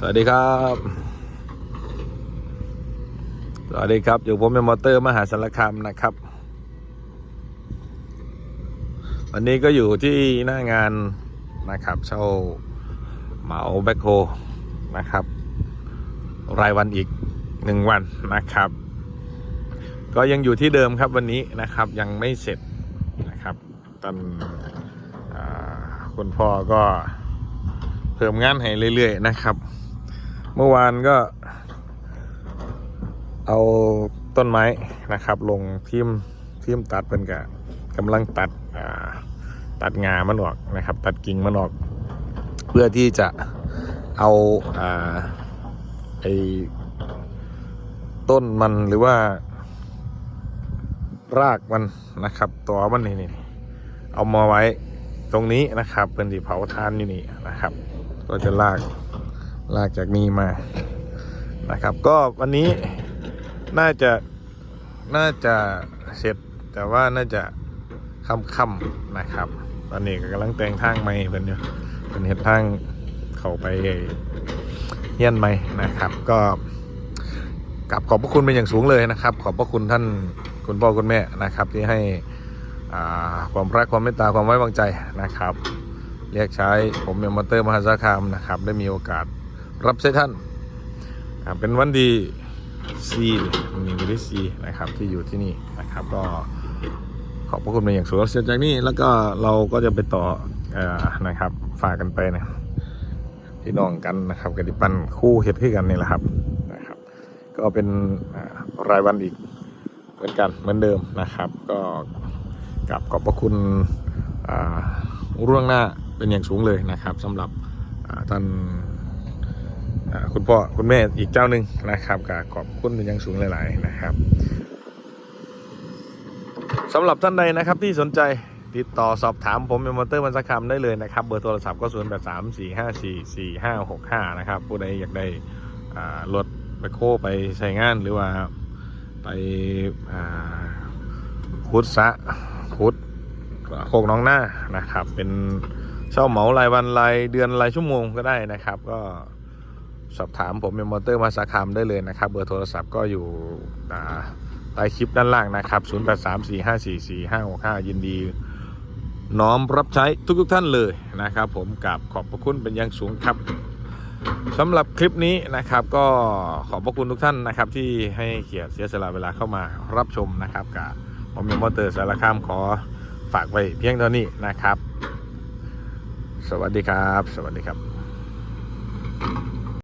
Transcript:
สวัสดีครับ สวัสดีครับอยู่ผมเป็นมอเตอร์มหาสารคามนะครับ วันนี้ก็อยู่ที่หน้างานนะครับ เช่าเหมาแบคโฮนะครับ รายวันอีกหนึ่งวันนะครับ ก็ยังอยู่ที่เดิมครับวันนี้นะครับยังไม่เสร็จนะครับตอนอคุณพ่อก็เพิ่มงานให้เรื่อย ๆ นะครับ เมื่อวานก็ เอาต้นไม้นะครับ ลงทิมทิมตัดเป็นกะกำลังตัดตัดงามันออกนะครับ ตัดกิ่งมันออก เพื่อที่จะเอาอาไอ้ต้นมันหรือว่ารากมันนะครับ ตัวมันนี่นี่เอามาไว้ตรงนี้นะครับเป็นที่เผาทานอยู่นี่นะครับ ก็จะลาก ลากจากนี้มานะครับ ก็วันนี้น่าจะน่าจะเสร็จแต่ว่าน่าจะค่ำๆนะครับ ตอนนี้ก็กำลังแต่งทางใหม่เป็นอยู่เป็นเห็ดทางเข้าไปเฮียนใหม่นะครับ ก็กลับขอบพระคุณเป็นอย่างสูงเลยนะครับ ขอบพระคุณท่านคุณพ่อคุณแม่นะครับ ที่ให้ความรักความเมตตาความไว้วางใจนะครับ เรียกใช้ผมเมมอเตอร์มหาสารคามนะครับ ได้มีโอกาส รับใช้ท่านเป็นวันดีซีมีวันดีซีนะครับที่อยู่ที่นี่นะครับก็ขอบพระคุณเป็นอย่างสูงเสร็จจากนี้แล้วก็เราก็จะไปต่ออนะครับฝากกันไปนะพี่น้องกันนะครับกันดิปันคู่เฮ็ดขึ้นกันนี่แหละครับนะครับ ก็เป็นรายวันอีกเหมือนกันเหมือนเดิมนะครับ ก็กลับขอบพระคุณร่วงหน้าเป็นอย่างสูงเลยนะครับสำหรับท่าน คุณพ่อคุณแม่อีกเจ้าหนึ่งนะครับก็ขอบคุณเป็นอย่างสูงหลาย ๆ นะครับสำหรับท่านใดนะครับที่สนใจติดต่อสอบถามผมเป็นมอเตอร์มันสักคำได้เลยนะครับ เบอร์โทรศัพท์ก็0 8 3 4 5 4 4 5 6 5นะครับผู้ใดอยากได้รถไปโคไปใช้งานหรือว่าไปอ่าขุดสะขุดโคกน้องหน้านะครับ เป็นเช่าเหมารายวันรายเดือนรายชั่วโมงก็ได้นะครับ ก็ สอบถามผมเป็นมอเตอร์มาสาคามได้เลยนะครับ เบอร์โทรศัพท์ก็อยู่ใต้คลิปด้านล่างนะครับ 0834544565 ยินดี น้อมรับใช้ทุกๆท่านเลยนะครับ ผมกับขอบพระคุณเป็นอย่างสูงครับสำหรับคลิปนี้นะครับก็ขอบพระคุณทุกท่านนะครับ ที่ให้เกียรติเสียสละเวลาเข้ามารับชมนะครับกับผมมอเตอร์สารคามขอฝากไว้เพียงเท่านี้นะครับ สวัสดีครับ สวัสดีครับ